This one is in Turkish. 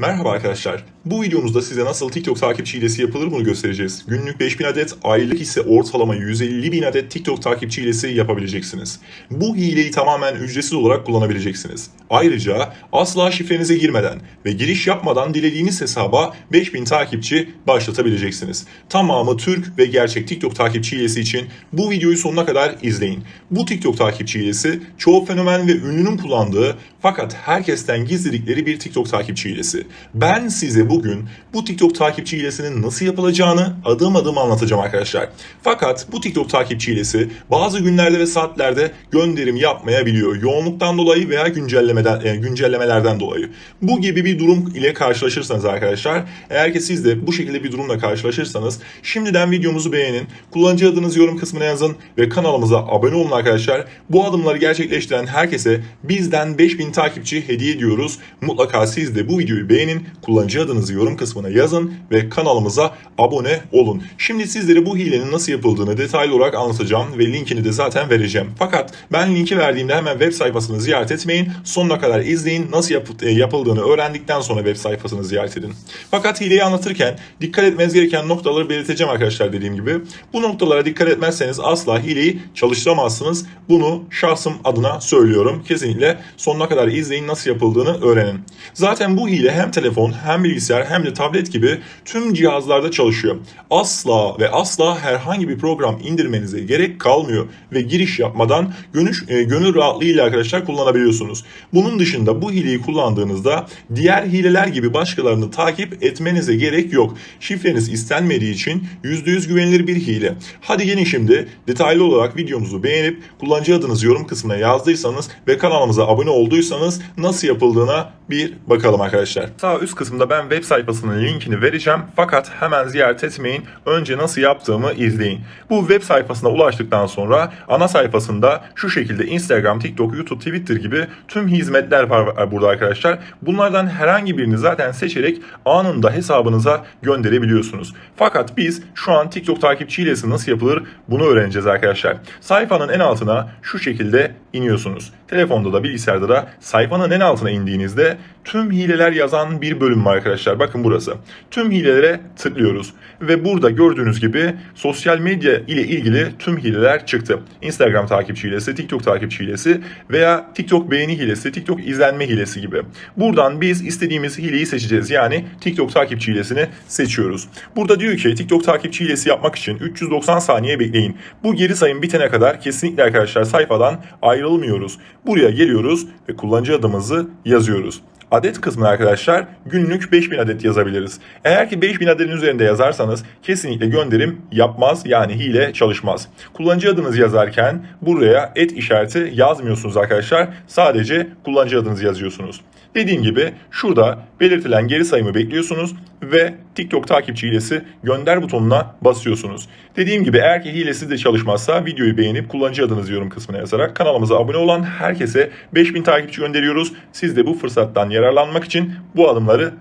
Merhaba arkadaşlar. Bu videomuzda size nasıl TikTok takipçi hilesi yapılır bunu göstereceğiz. Günlük 5000 adet, aylık ise ortalama 150 bin adet TikTok takipçi hilesi yapabileceksiniz. Bu hileyi tamamen ücretsiz olarak kullanabileceksiniz. Ayrıca asla şifrenize girmeden ve giriş yapmadan dilediğiniz hesaba 5000 takipçi başlatabileceksiniz. Tamamı Türk ve gerçek TikTok takipçi hilesi için bu videoyu sonuna kadar izleyin. Bu TikTok takipçi hilesi çoğu fenomen ve ünlünün kullandığı fakat herkesten gizledikleri bir TikTok takipçi hilesi. Ben size bugün bu TikTok takipçi hilesinin nasıl yapılacağını adım adım anlatacağım arkadaşlar. Fakat bu TikTok takipçi hilesi bazı günlerde ve saatlerde gönderim yapmayabiliyor. Yoğunluktan dolayı veya güncellemeden, e, güncellemelerden dolayı. Bu gibi bir durum ile karşılaşırsanız arkadaşlar, eğer ki siz de bu şekilde bir durumla karşılaşırsanız şimdiden videomuzu beğenin, kullanıcı adınızı yorum kısmına yazın ve kanalımıza abone olun arkadaşlar. Bu adımları gerçekleştiren herkese bizden 5000 takipçi hediye ediyoruz. Mutlaka siz de bu videoyu beğenin, kullanıcı adınızı yorum kısmına yazın ve kanalımıza abone olun. Şimdi sizlere bu hilenin nasıl yapıldığını detaylı olarak anlatacağım ve linkini de zaten vereceğim. Fakat ben linki verdiğimde hemen web sayfasını ziyaret etmeyin. Sonuna kadar izleyin. Nasıl yapı- e, yapıldığını öğrendikten sonra web sayfasını ziyaret edin. Fakat hileyi anlatırken dikkat etmeniz gereken noktaları belirteceğim arkadaşlar dediğim gibi. Bu noktalara dikkat etmezseniz asla hileyi çalıştıramazsınız. Bunu şahsım adına söylüyorum. Kesinlikle sonuna kadar izleyin nasıl yapıldığını öğrenin. Zaten bu hile hem telefon hem bilgisayar hem de tablet gibi tüm cihazlarda çalışıyor. Asla ve asla herhangi bir program indirmenize gerek kalmıyor ve giriş yapmadan gönül, e, gönül rahatlığıyla arkadaşlar kullanabiliyorsunuz. Bunun dışında bu hileyi kullandığınızda diğer hileler gibi başkalarını takip etmenize gerek yok. Şifreniz istenmediği için %100 güvenilir bir hile. Hadi gelin şimdi detaylı olarak videomuzu beğenip kullanıcı adınızı yorum kısmına yazdıysanız ve kanalımıza abone olduysanız nasıl yapıldığına bir bakalım arkadaşlar. Sağ üst kısımda ben web sayfasının linkini vereceğim fakat hemen ziyaret etmeyin. Önce nasıl yaptığımı izleyin. Bu web sayfasına ulaştıktan sonra ana sayfasında şu şekilde Instagram, TikTok, YouTube, Twitter gibi tüm hizmetler var burada arkadaşlar. Bunlardan herhangi birini zaten seçerek anında hesabınıza gönderebiliyorsunuz. Fakat biz şu an TikTok takipçi hilesi nasıl yapılır bunu öğreneceğiz arkadaşlar. Sayfanın en altına şu şekilde iniyorsunuz. Telefonda da bilgisayarda da sayfanın en altına indiğinizde tüm hileler yazan bir bölüm var arkadaşlar. Bakın burası. Tüm hilelere tıklıyoruz. Ve burada gördüğünüz gibi sosyal medya ile ilgili tüm hileler çıktı. Instagram takipçi hilesi, TikTok takipçi hilesi veya TikTok beğeni hilesi, TikTok izlenme hilesi gibi. Buradan biz istediğimiz hileyi seçeceğiz. Yani TikTok takipçi hilesini seçiyoruz. Burada diyor ki TikTok takipçi hilesi yapmak için 390 saniye bekleyin. Bu geri sayım bitene kadar kesinlikle arkadaşlar sayfadan ayrılmıyoruz. Buraya geliyoruz ve kullanıcı adımızı yazıyoruz. Adet kısmına arkadaşlar günlük 5000 adet yazabiliriz. Eğer ki 5000 adetin üzerinde yazarsanız kesinlikle gönderim yapmaz yani hile çalışmaz. Kullanıcı adınızı yazarken buraya et işareti yazmıyorsunuz arkadaşlar. Sadece kullanıcı adınızı yazıyorsunuz. Dediğim gibi şurada belirtilen geri sayımı bekliyorsunuz ve TikTok takipçi hilesi gönder butonuna basıyorsunuz. Dediğim gibi eğer ki hilesi de çalışmazsa videoyu beğenip kullanıcı adınızı yorum kısmına yazarak kanalımıza abone olan herkese 5000 takipçi gönderiyoruz. Siz de bu fırsattan yararlanmak için bu adımları